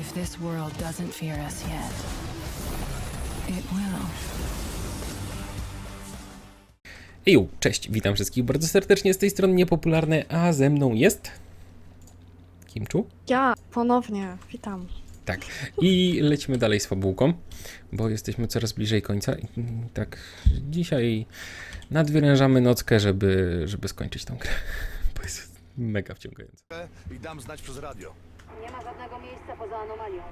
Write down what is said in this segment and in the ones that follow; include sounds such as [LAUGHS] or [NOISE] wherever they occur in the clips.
If this world doesn't fear us yet, it will. Eju, cześć, witam wszystkich bardzo serdecznie z tej strony niepopularne, a ze mną jest... Kimczu? Ja ponownie, witam. Tak. I lecimy dalej z fabułką, bo jesteśmy coraz bliżej końca i tak dzisiaj nadwyrężamy nockę, żeby, żeby skończyć tą grę, bo jest mega wciągająca. i dam znać przez radio. Nie ma żadnego miejsca poza anomalią.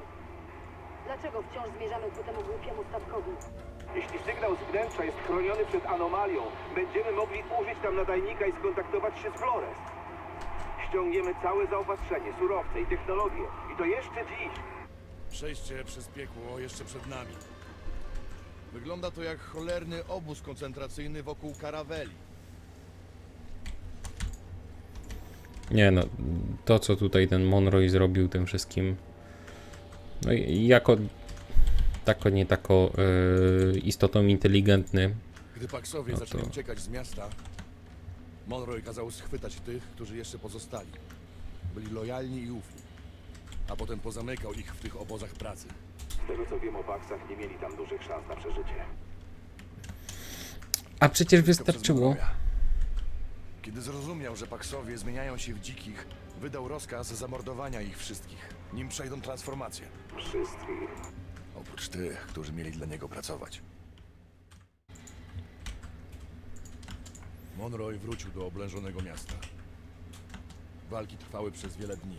Dlaczego wciąż zmierzamy ku temu głupiemu statkowi? Jeśli sygnał z wnętrza jest chroniony przed anomalią, będziemy mogli użyć tam nadajnika i skontaktować się z Flores. Ściągniemy całe zaopatrzenie, surowce i technologię. I to jeszcze dziś. Przejście przez piekło jeszcze przed nami. Wygląda to jak cholerny obóz koncentracyjny wokół karaweli. Nie no, to co tutaj ten Monroy zrobił tym wszystkim, no i jako tako nie tako yy, istotą inteligentny, Gdy Paksowie No to- zaczęli uciekać z miasta, Monroy kazał schwytać tych, którzy jeszcze pozostali. Byli lojalni i ufni. A potem pozamykał ich w tych obozach pracy. Z tego co wiem o Paksach, nie mieli tam dużych szans na przeżycie. a przecież wystarczyło. Kiedy zrozumiał, że Paksowie zmieniają się w dzikich, wydał rozkaz zamordowania ich wszystkich, nim przejdą transformację. Wszystkich. Oprócz tych, którzy mieli dla niego pracować. Monroy wrócił do oblężonego miasta. Walki trwały przez wiele dni.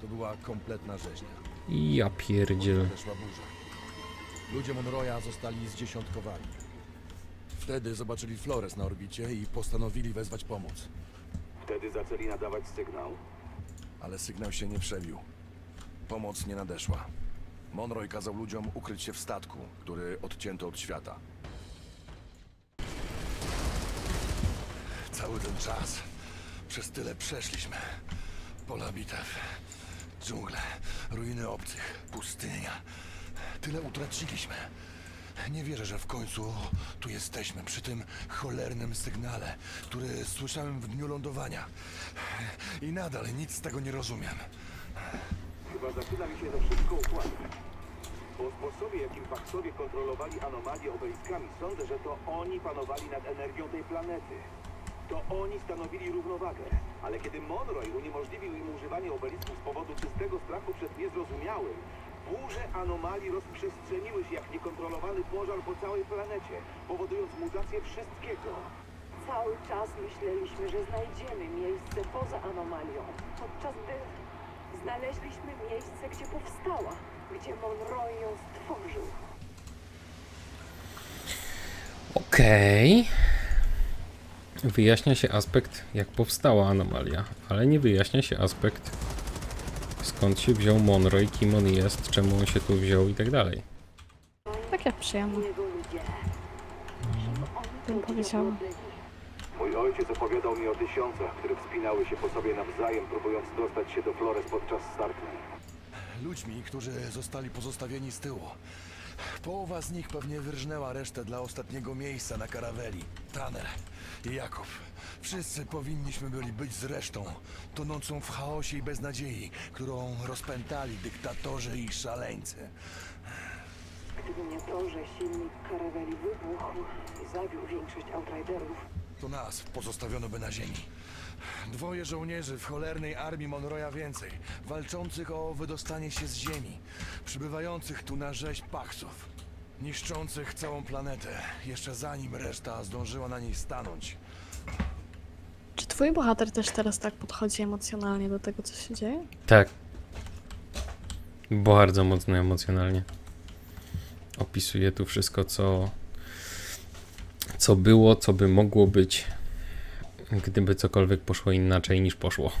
To była kompletna rzeźnia. Ja pierdziel. Nadeszła burza. Ludzie Monroya zostali zdziesiątkowani. Wtedy zobaczyli Flores na orbicie i postanowili wezwać pomoc. Wtedy zaczęli nadawać sygnał. Ale sygnał się nie przebił. Pomoc nie nadeszła. Monroy kazał ludziom ukryć się w statku, który odcięto od świata. Cały ten czas przez tyle przeszliśmy. Pola bitew, dżungle, ruiny obcych, pustynia. Tyle utraciliśmy. Nie wierzę, że w końcu tu jesteśmy, przy tym cholernym sygnale, który słyszałem w dniu lądowania. I nadal nic z tego nie rozumiem. Chyba zaczyna mi się to wszystko układać. Po sposobie, jakim Paksowie kontrolowali anomalię obeliskami, sądzę, że to oni panowali nad energią tej planety. To oni stanowili równowagę. Ale kiedy Monroy uniemożliwił im używanie obelisków z powodu czystego strachu przed niezrozumiałym, burze anomalii rozprzestrzeniły się jak niekontrolowany pożar po całej planecie, powodując mutację wszystkiego. Cały czas myśleliśmy, że znajdziemy miejsce poza anomalią, podczas gdy znaleźliśmy miejsce, gdzie powstała, gdzie Monroe ją stworzył. Okej. Wyjaśnia się aspekt, jak powstała anomalia, ale nie wyjaśnia się aspekt, skąd się wziął Monroy, kim on jest, czemu on się tu wziął i tak dalej. Takie przyjemne. Jego ludzie. Bym powiedziała. Mój ojciec opowiadał mi o tysiącach, które wspinały się po sobie nawzajem, próbując dostać się do Flores podczas startnej. Ludźmi, którzy zostali pozostawieni z tyłu. Połowa z nich pewnie wyrżnęła resztę dla ostatniego miejsca na karaweli. Tanner i Jakub. Wszyscy powinniśmy byli być z resztą, tonącą w chaosie i beznadziei, którą rozpętali dyktatorzy i szaleńcy. Gdyby nie to, że silnik karaweli wybuchł i zabił większość outriderów, To nas pozostawiono by na ziemi. Dwoje żołnierzy w cholernej armii Monroya więcej, walczących o wydostanie się z ziemi, przybywających tu na rzeź paksów, niszczących całą planetę, jeszcze zanim reszta zdążyła na niej stanąć. Czy twój bohater też teraz tak podchodzi emocjonalnie do tego, co się dzieje? Tak. Bardzo mocno emocjonalnie. Opisuje tu wszystko, co, co było, co by mogło być, gdyby cokolwiek poszło inaczej niż poszło.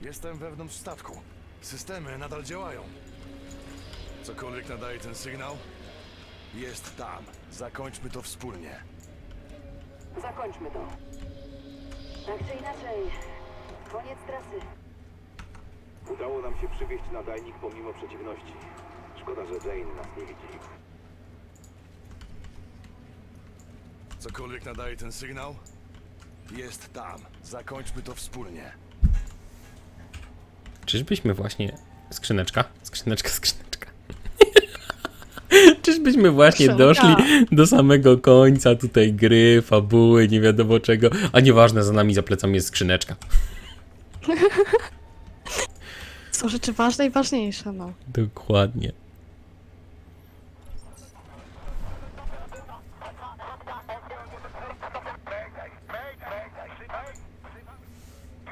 Jestem wewnątrz statku. Systemy nadal działają. Cokolwiek nadaje ten sygnał, jest tam. Zakończmy to wspólnie. zakończmy to. Tak czy inaczej, koniec trasy. Udało nam się przywieźć nadajnik pomimo przeciwności. Szkoda, że Jane nas nie widzi. Cokolwiek nadaje ten sygnał, jest tam. Zakończmy to wspólnie. Czyżbyśmy właśnie Skrzyneczka, skrzyneczka, skrzyneczka. [LAUGHS] Czyżbyśmy właśnie Skrzynka. doszli do samego końca tutaj gry, fabuły, nie wiadomo czego. A nieważne, za nami za plecami jest skrzyneczka. [LAUGHS] Są rzeczy ważne i ważniejsze, no. Dokładnie.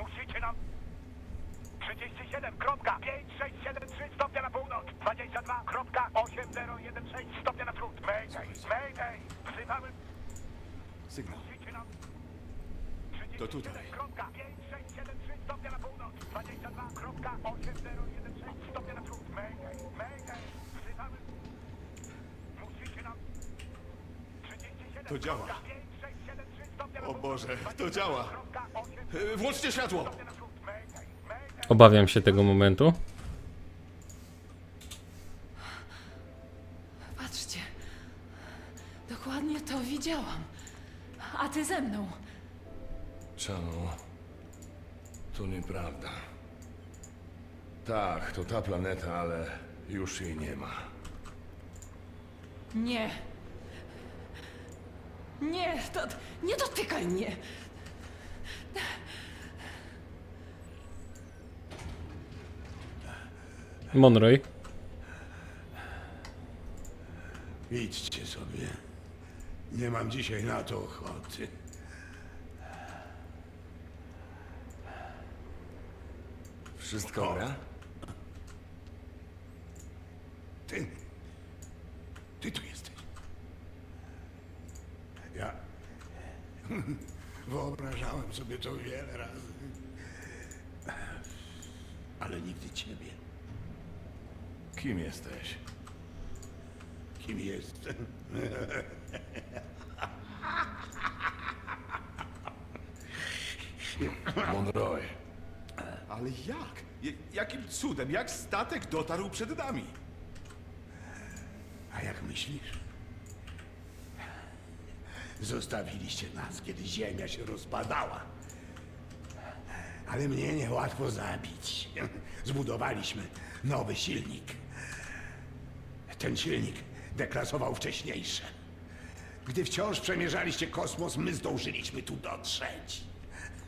Musicie nam... 37.567 stopnia na północ, 22.8016 stopnia na wschód. Mayday, mayday, wzywamy... Sygnał. To tutaj. 37.567 stopnia na północ, 22.8016 stopnia na wschód. Mayday, mayday, wzywamy... Musicie nam... 37 To działa. 5673 stopnia na O Boże, to działa. 22.8 Włączcie światło! Obawiam się tego momentu. To nieprawda. Tak, to ta planeta, ale już jej nie ma. Nie. Nie, to, nie dotykaj mnie. Monroy. Idźcie sobie. Nie mam dzisiaj na to ochoty. Wszystko gra? Ty. Ty tu jesteś. Ja. [LAUGHS] Wyobrażałem sobie to wiele razy. Ale nigdy ciebie. Kim jesteś? Kim jestem? [LAUGHS] Monroy. Ale jak? Jakim cudem? Jak statek dotarł przed nami? A jak myślisz? Zostawiliście nas, kiedy ziemia się rozpadała. Ale mnie niełatwo zabić. Zbudowaliśmy nowy silnik. Ten silnik deklasował wcześniejsze. Gdy wciąż przemierzaliście kosmos, my zdążyliśmy tu dotrzeć.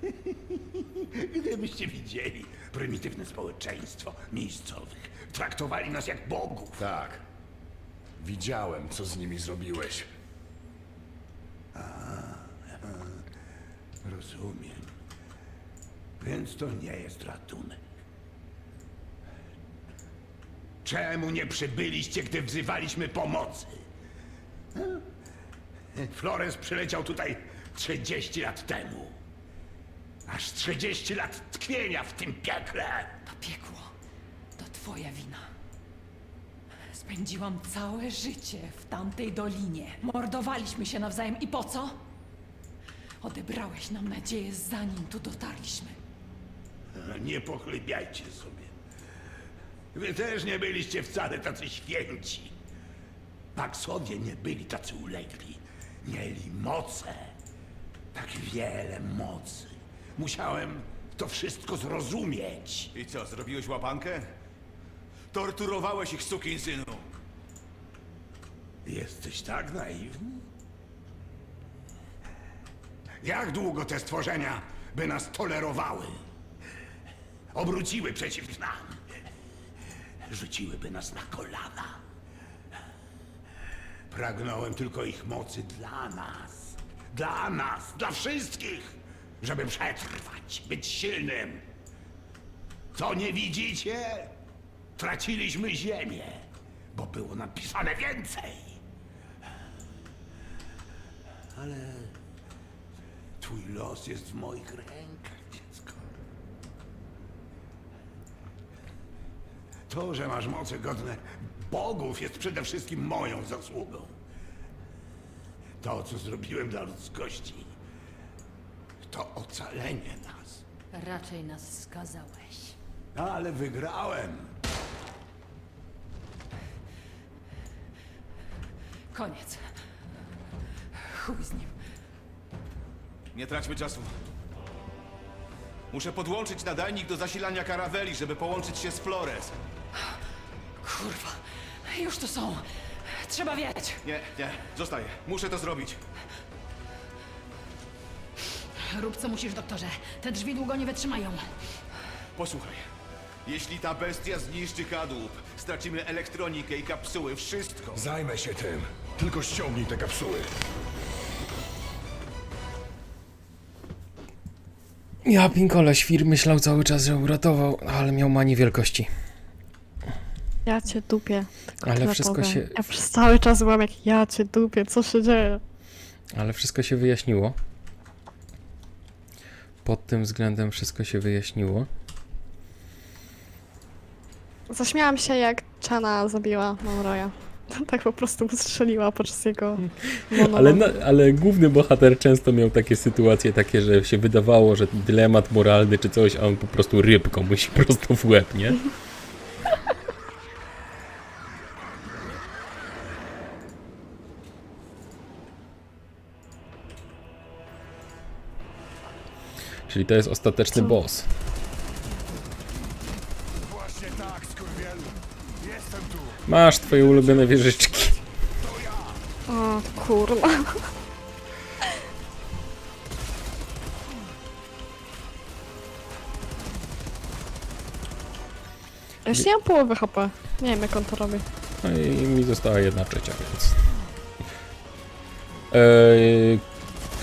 [LAUGHS] Gdybyście widzieli prymitywne społeczeństwo miejscowych, traktowali nas jak bogów. Tak. Widziałem, co z nimi zrobiłeś. Rozumiem. Więc to nie jest ratunek. Czemu nie przybyliście, gdy wzywaliśmy pomocy? Hmm? Flores przyleciał tutaj 30 lat temu. Aż 30 lat tkwienia w tym piekle. To piekło. To twoja wina. Spędziłam całe życie w tamtej dolinie. Mordowaliśmy się nawzajem i po co? Odebrałeś nam nadzieję, zanim tu dotarliśmy. Nie pochlebiajcie sobie. Wy też nie byliście wcale tacy święci. Paksowie nie byli tacy ulegli. Mieli moce. Tak wiele mocy. Musiałem to wszystko zrozumieć. I co, zrobiłeś łapankę? Torturowałeś ich, sukinsynu! Jesteś tak naiwny? Jak długo te stworzenia by nas tolerowały? Obróciły przeciw nam. Rzuciłyby nas na kolana. Pragnąłem tylko ich mocy dla nas. Dla nas, dla wszystkich. Żeby przetrwać, być silnym. Co nie widzicie? Traciliśmy ziemię, bo było napisane więcej. Ale twój los jest w moich rękach, dziecko. To, że masz moce godne bogów, jest przede wszystkim moją zasługą. To, co zrobiłem dla ludzkości, to ocalenie nas. Raczej nas skazałeś. Ale wygrałem. Koniec. Chuj z nim. Nie traćmy czasu. Muszę podłączyć nadajnik do zasilania karaweli, żeby połączyć się z Flores. Kurwa, już tu są. Trzeba wiedzieć. Nie, nie, zostaję. Muszę to zrobić. Rób co musisz, doktorze. Te drzwi długo nie wytrzymają. Posłuchaj. Jeśli ta bestia zniszczy kadłub, stracimy elektronikę i kapsuły, wszystko. Zajmę się tym. Tylko ściągnij te kapsuły. Ja pinkole, świr myślał cały czas, że uratował, ale miał mani wielkości. Ja cię dupię. Tylko Ale tyle wszystko powiem. się- Ja przez cały czas byłam jak ja cię dupię, co się dzieje? Ale wszystko się wyjaśniło. Pod tym względem wszystko się wyjaśniło. Zaśmiałam się jak Chana zabiła Monroya. [LAUGHS] Tak po prostu strzeliła podczas jego [LAUGHS] monologu. Ale, na, ale główny bohater często miał takie sytuacje, takie, że się wydawało, że dylemat moralny czy coś, a on po prostu rybką musi [LAUGHS] prosto w łeb, nie? Czyli to jest ostateczny Co? boss. Właśnie tak, skurwielu. Jestem tu. Masz twoje ulubione wieżyczki. O kurwa. Ja Już nie mam połowy HP. Nie wiem jak on to robi. No i mi została jedna trzecia, więc... Eee,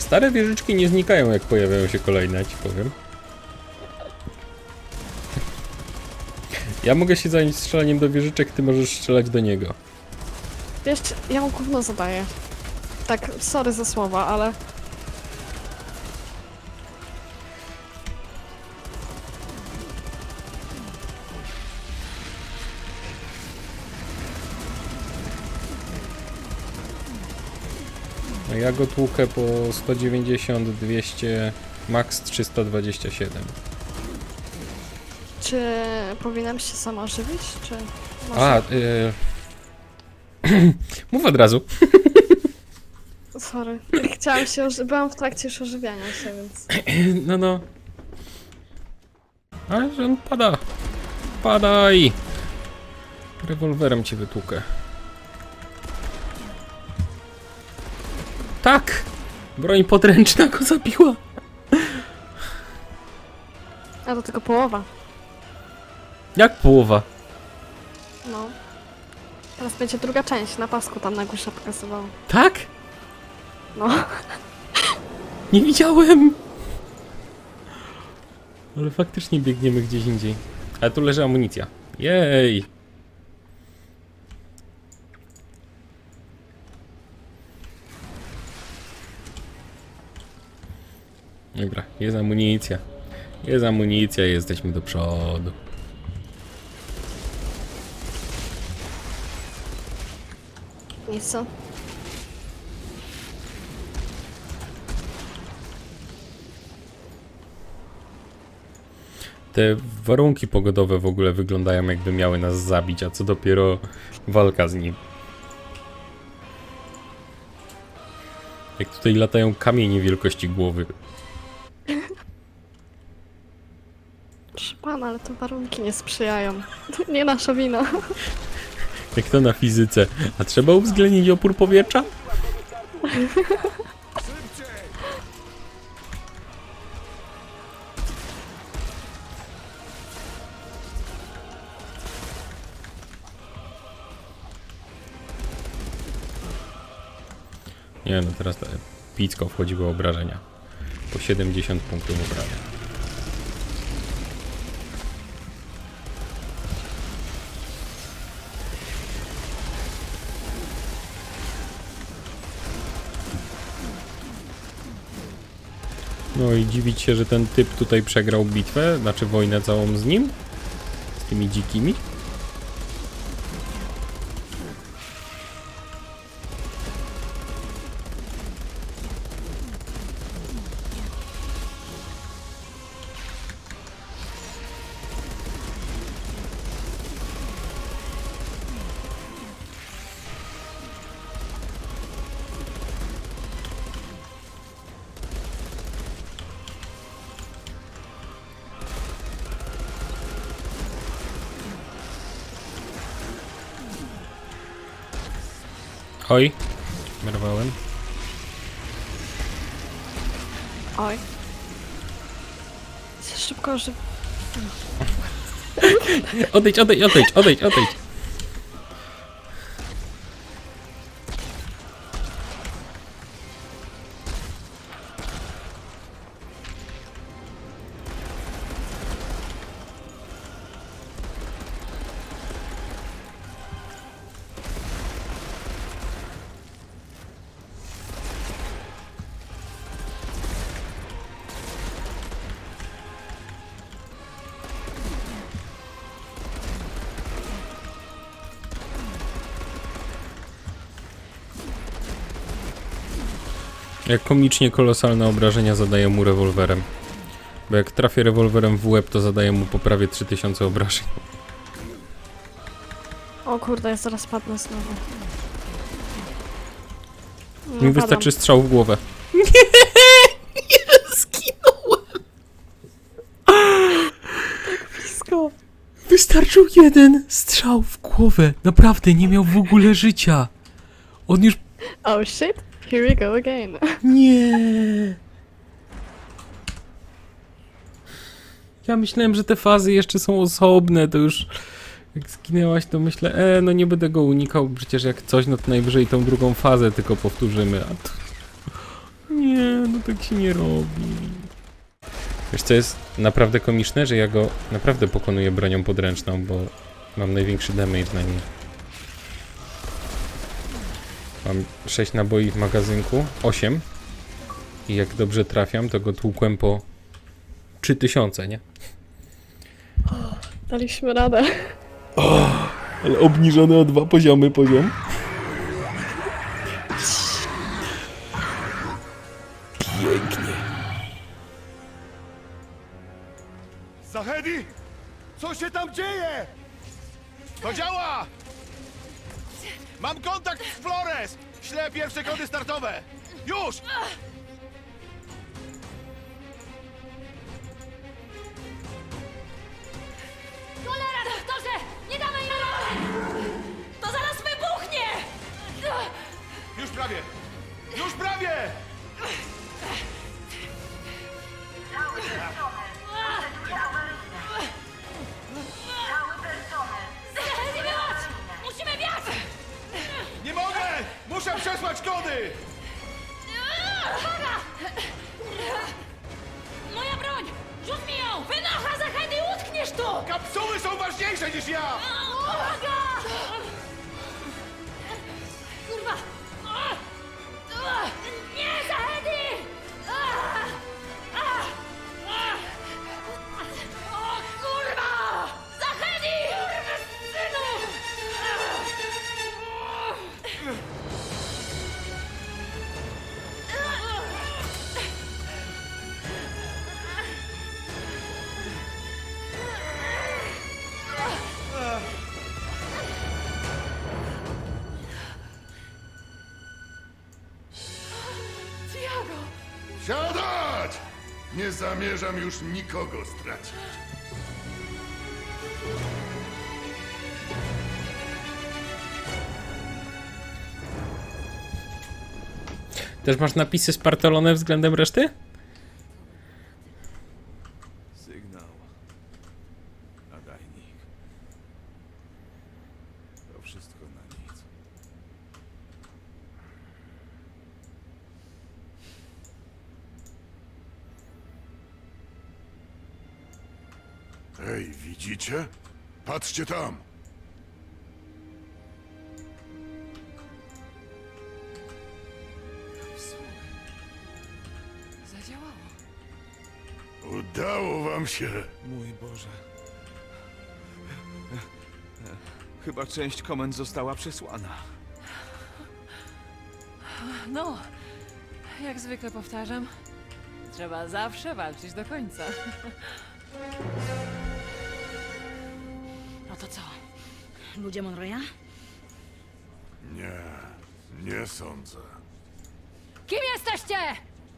stare wieżyczki nie znikają, jak pojawiają się kolejne, ci powiem. Ja mogę się zająć strzelaniem do wieżyczek, ty możesz strzelać do niego. Wiesz, ja mu gówno zadaję. Tak, sorry za słowa, ale... ja go tłukę po 190, 200, max 327. Czy powinnam się sama żywić, czy... może- A, yy... [CLEARS THROAT] Mów od razu. Sorry. Chciałam się... oży- Byłam w trakcie już ożywiania się, więc... [CLEARS THROAT] No, no. Ale że on pada. Padaj! Rewolwerem cię wytłukę. Tak! Broń podręczna go zabiła. A to tylko połowa. Jak połowa? No. Teraz będzie druga część, na pasku tam na górze pokazywało. Tak? No. [LAUGHS] Nie widziałem! Ale faktycznie biegniemy gdzieś indziej. Ale tu leży amunicja. Jej! Dobra, jest amunicja. Jest amunicja, jesteśmy do przodu. Nic co? Te warunki pogodowe w ogóle wyglądają jakby miały nas zabić, a co dopiero walka z nim. Jak tutaj latają kamienie wielkości głowy. Pana, ale te warunki nie sprzyjają. To nie nasza wina. Jak to na fizyce. A trzeba uwzględnić opór powietrza? Nie no, teraz te picko wchodziły obrażenia. Po 70 punktów obrażeń. No i dziwić się, że ten typ tutaj przegrał bitwę, znaczy wojnę całą z nim? Z tymi dzikimi? Oj, merwałem. Oj. Szybko, że... [LAUGHS] Odejdź, odejdź, odejdź, odejdź, odejdź. Jak komicznie kolosalne obrażenia zadaje mu rewolwerem. Bo jak trafię rewolwerem w łeb, to zadaje mu po prawie 3000 obrażeń. O kurde, ja zaraz padnę znowu. No, Mi padam. wystarczy strzał w głowę. [LAUGHS] Blisko. Wystarczył jeden strzał w głowę. Naprawdę, nie miał w ogóle życia. On już... Oh shit, here we go again. [LAUGHS] Nie. Ja myślałem, że te fazy jeszcze są osobne, to już... Jak zginęłaś, to myślę, e, no nie będę go unikał, przecież jak coś, no to najwyżej tą drugą fazę tylko powtórzymy, a to... Nie, no tak się nie robi. Wiesz co jest naprawdę komiczne, że ja go naprawdę pokonuję bronią podręczną, bo mam największy damage na nim. Mam 6 naboi w magazynku, 8. I jak dobrze trafiam, to go tłukłem po 3000, nie? Daliśmy radę. Ale obniżony o dwa poziomy poziom. Już! Cholera, doktorze! Nie damy jej rady! To zaraz wybuchnie! Już prawie! Już prawie! Nie wychodź! Musimy wiać! Nie mogę! Muszę przesłać kody! Moja broń! Rzuć mi ją! Wynocha za Heidi, utkniesz tu! Kapsuły są ważniejsze niż ja! Uwaga! Nie zamierzam już nikogo stracić. Też masz napisy spartolone względem reszty? Sygnał. Nadajnik. To wszystko na nic. Ej, widzicie? Patrzcie tam! Zadziałało. Udało wam się! Mój Boże. Chyba część komend została przesłana. No, jak zwykle powtarzam, trzeba zawsze walczyć do końca. To co? Ludzie Monroya? Nie, nie sądzę. Kim jesteście?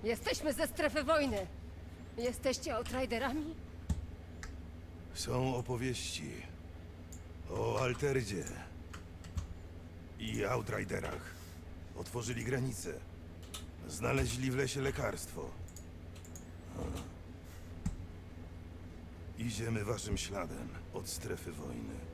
Jesteśmy ze strefy wojny. Jesteście outriderami? Są opowieści o Alterdzie i Outriderach. Otworzyli granicę. Znaleźli w lesie lekarstwo. A. Idziemy waszym śladem od strefy wojny.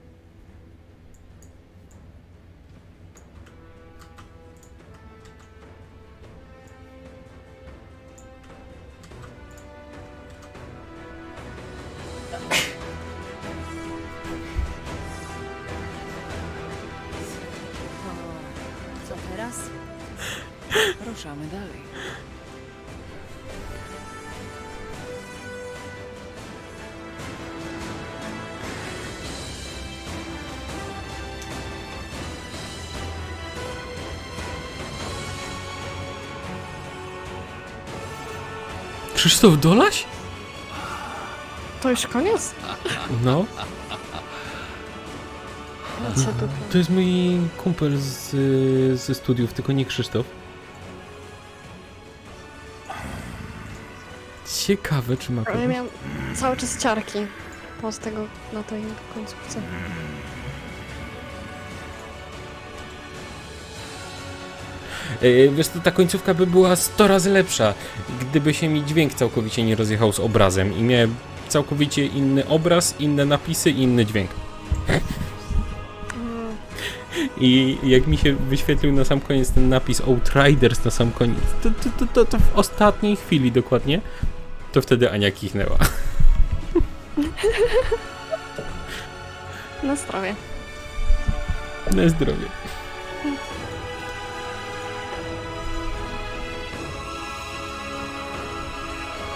Krzysztof Dolaś? To już koniec? No, No co tu? to jest mój kumpel z, ze studiów, tylko nie Krzysztof. Ciekawe, czy ma Ale ja kogoś. miałam cały czas ciarki po z tego na tej końcówce. Wiesz, to ta końcówka by była 100 razy lepsza, gdyby się mi dźwięk całkowicie nie rozjechał z obrazem i miałem całkowicie inny obraz, inne napisy i inny dźwięk. Mm, I jak mi się wyświetlił na sam koniec ten napis Outriders na sam koniec, to, to, to, to, to w ostatniej chwili dokładnie, to wtedy Ania kichnęła. Na zdrowie. Na zdrowie.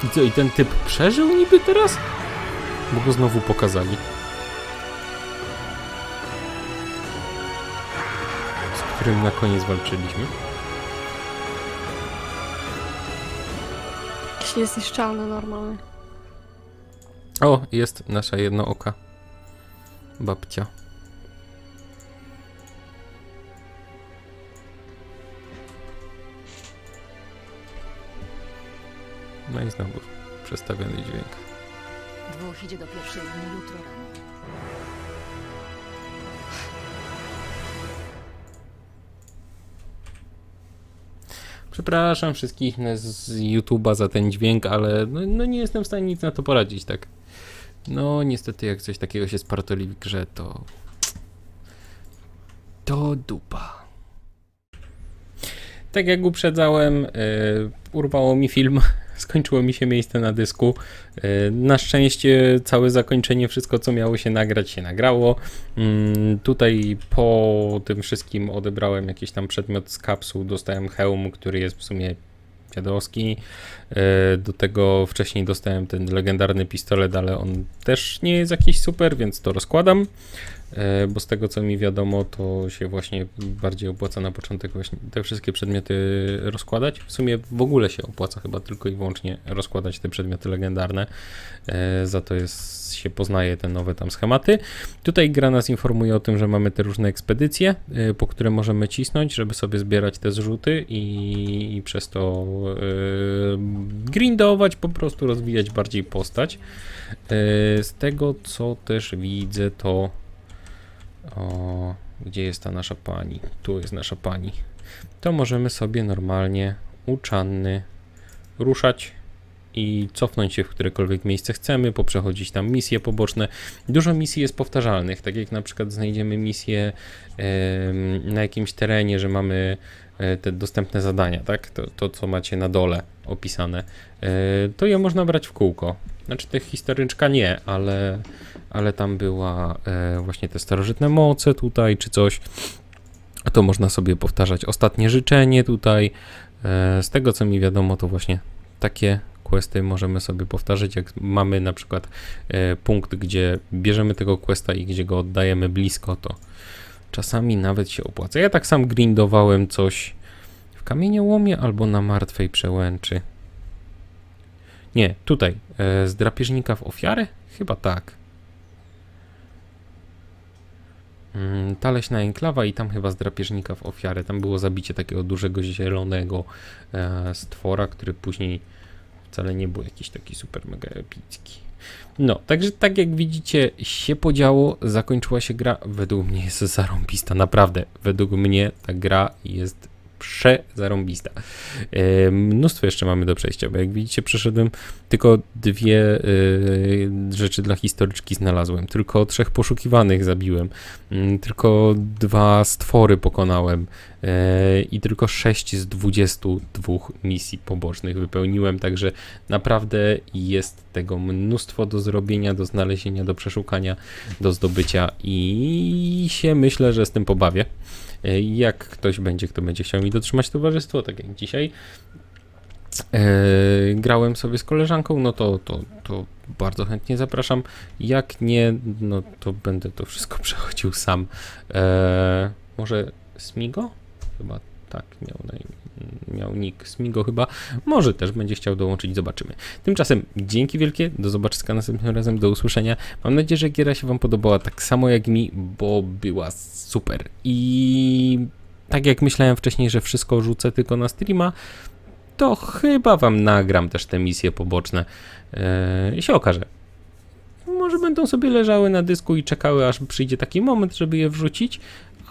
I co, i ten typ przeżył niby teraz? Bo go znowu pokazali. Z którym na koniec walczyliśmy. Jakiś niezniszczalny normalny. O, jest nasza jednooka. Babcia. No i znowu przestawiony dźwięk. Dwóch idzie do pierwszej linii jutro rano. Przepraszam wszystkich z YouTube'a za ten dźwięk, ale no, no nie jestem w stanie nic na to poradzić, tak. No niestety jak coś takiego się spartoli w grze, to... To dupa. Tak jak uprzedzałem, e, urwało mi film, skończyło mi się miejsce na dysku. E, na szczęście całe zakończenie, wszystko co miało się nagrać, się nagrało. Mm, tutaj po tym wszystkim odebrałem jakiś tam przedmiot z kapsuł, dostałem hełm, który jest w sumie dziadowski. E, Do tego wcześniej dostałem ten legendarny pistolet, ale on też nie jest jakiś super, więc to rozkładam. E, Bo z tego co mi wiadomo, to się właśnie bardziej opłaca na początek właśnie te wszystkie przedmioty rozkładać. W sumie w ogóle się opłaca chyba tylko i wyłącznie rozkładać te przedmioty legendarne. E, Za to jest, się poznaje te nowe tam schematy. Tutaj gra nas informuje o tym, że mamy te różne ekspedycje, y, po które możemy cisnąć, żeby sobie zbierać te zrzuty i, i przez to grindować, po prostu rozwijać bardziej postać. Z tego co też widzę, to o, gdzie jest ta nasza pani? Tu jest nasza pani. To możemy sobie normalnie uczanny ruszać i cofnąć się w którekolwiek miejsce chcemy, poprzechodzić tam misje poboczne. Dużo misji jest powtarzalnych, tak jak na przykład znajdziemy misję na jakimś terenie, że mamy te dostępne zadania, tak? To, to co macie na dole opisane, e, to je można brać w kółko. Znaczy tych historyczka nie, ale, ale tam była e, właśnie te starożytne moce tutaj, czy coś. A to można sobie powtarzać ostatnie życzenie tutaj. E, z tego co mi wiadomo, to właśnie takie questy możemy sobie powtarzać, jak mamy na przykład e, punkt, gdzie bierzemy tego questa i gdzie go oddajemy blisko, to czasami nawet się opłaca. Ja tak sam grindowałem coś w kamieniołomie albo na martwej przełęczy. Nie, tutaj, e, z drapieżnika w ofiarę? Chyba tak. Mm, Ta leśna enklawa i tam chyba z drapieżnika w ofiarę. Tam było zabicie takiego dużego zielonego e, stwora, który później wcale nie był jakiś taki super mega epicki. No, także tak jak widzicie, się podziało, zakończyła się gra. Według mnie jest zarąbista, naprawdę. Według mnie ta gra jest przezarąbista. Mnóstwo jeszcze mamy do przejścia, bo jak widzicie przeszedłem tylko dwie e, rzeczy dla historyczki znalazłem, tylko trzech poszukiwanych zabiłem, mm, tylko dwa stwory pokonałem i tylko 6 z 22 misji pobocznych wypełniłem, także naprawdę jest tego mnóstwo do zrobienia, do znalezienia, do przeszukania, do zdobycia i się myślę, że z tym pobawię. Jak ktoś będzie, kto będzie chciał mi dotrzymać towarzystwo, tak jak dzisiaj, e, grałem sobie z koleżanką, no to, to, to bardzo chętnie zapraszam. Jak nie, no to będę to wszystko [LAUGHS] przechodził sam. E, może Smigo? Chyba tak miał, miał nick Smigo chyba. Może też będzie chciał dołączyć, zobaczymy. Tymczasem dzięki wielkie, do zobaczenia następnym razem, do usłyszenia. Mam nadzieję, że giera się Wam podobała tak samo jak mi, bo była super. I tak jak myślałem wcześniej, że wszystko rzucę tylko na streama, to chyba Wam nagram też te misje poboczne yy, i się okaże. Może będą sobie leżały na dysku i czekały, aż przyjdzie taki moment, żeby je wrzucić,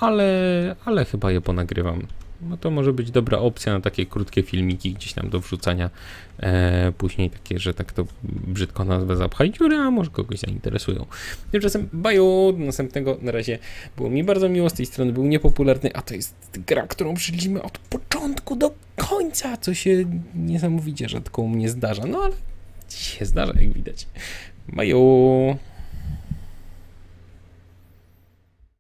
ale, ale chyba je ponagrywam. No to może być dobra opcja na takie krótkie filmiki gdzieś tam do wrzucania. E, później takie, że tak to brzydko nazwę zapchaj dziury, a może kogoś zainteresują. Tymczasem baju, do następnego. Na razie było mi bardzo miło, z tej strony był niepopularny, a to jest gra, którą przyjęliśmy od początku do końca, co się niesamowicie rzadko u mnie zdarza. No ale się zdarza, jak widać. Baju.